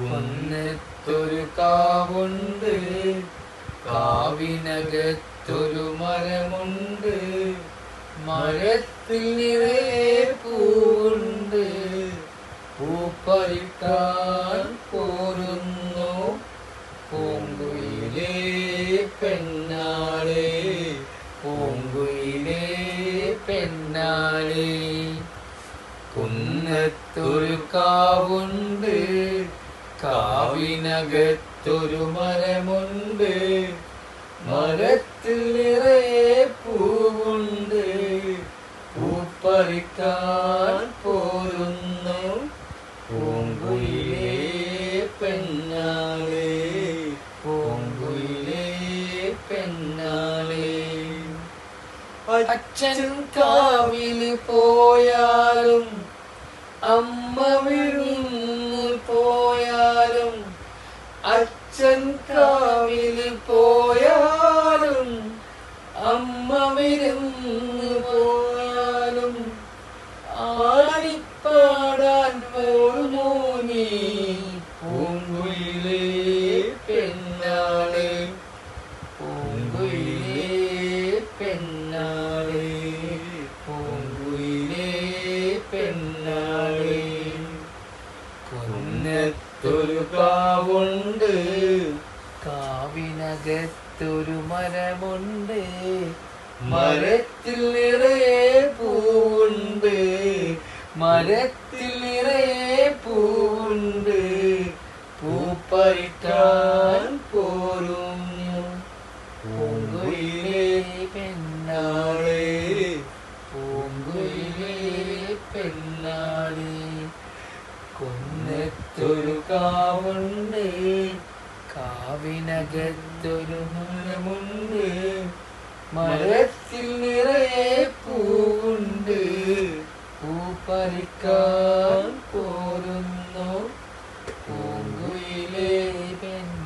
കുന്നത്തൊരു കാവുണ്ട്. കാവിനകത്തൊരു മരമുണ്ട്. മരത്തിൽ നിറയെ പൂവുണ്ട്. പൂപ്പറിക്കാൻ പോരുന്നു. പൂങ്കുയിലേ പെണ്ണാളേ പൂങ്കുയിലേ പെണ്ണാളേ. കുന്നത്തൊരു കാവുണ്ട് കാവിനകത്തൊരു മരമുണ്ട്. മരത്തിൽ നിറയെ പൂവുണ്ട്. പൂപ്പറിക്കാൻ പോരുന്നു. പൂങ്കുയിലേ പെണ്ണാളേ. പൂങ്കുയിലേ പെണ്ണാളേ. അച്ഛൻ കാവിൽ പോയാലും അമ്മ വിരുന്നു പോയാലും അച്ഛൻ കാവിൽ പോയാലും അമ്മ വിരുന്നു പോയാലും ആടിപ്പാടാൻ പോകുമോ നീ പൂങ്കുയിലേ പെണ്ണാളെ പൂങ്കുയിലേ പെണ്ണാളെ പൂങ്കുയിലേ പെണ്ണാളെ കൊന്നത്തൊരു കാവുണ്ട്. കാവിനകത്തൊരു മരമുണ്ട്. മരത്തിൽ നിറയെ പൂവുണ്ട്. മരത്തിൽ നിറയെ പൂവുണ്ട്. പൂപ്പറിക്കാൻ കാവുണ്ട്. കാവിനകത്തൊരു മരമുണ്ട്. മരത്തിൽ നിറയെ പൂവുണ്ട്. പൂപ്പറിക്കാൻ പോരുന്നു. പൂങ്കുയിലേ പെണ്ണു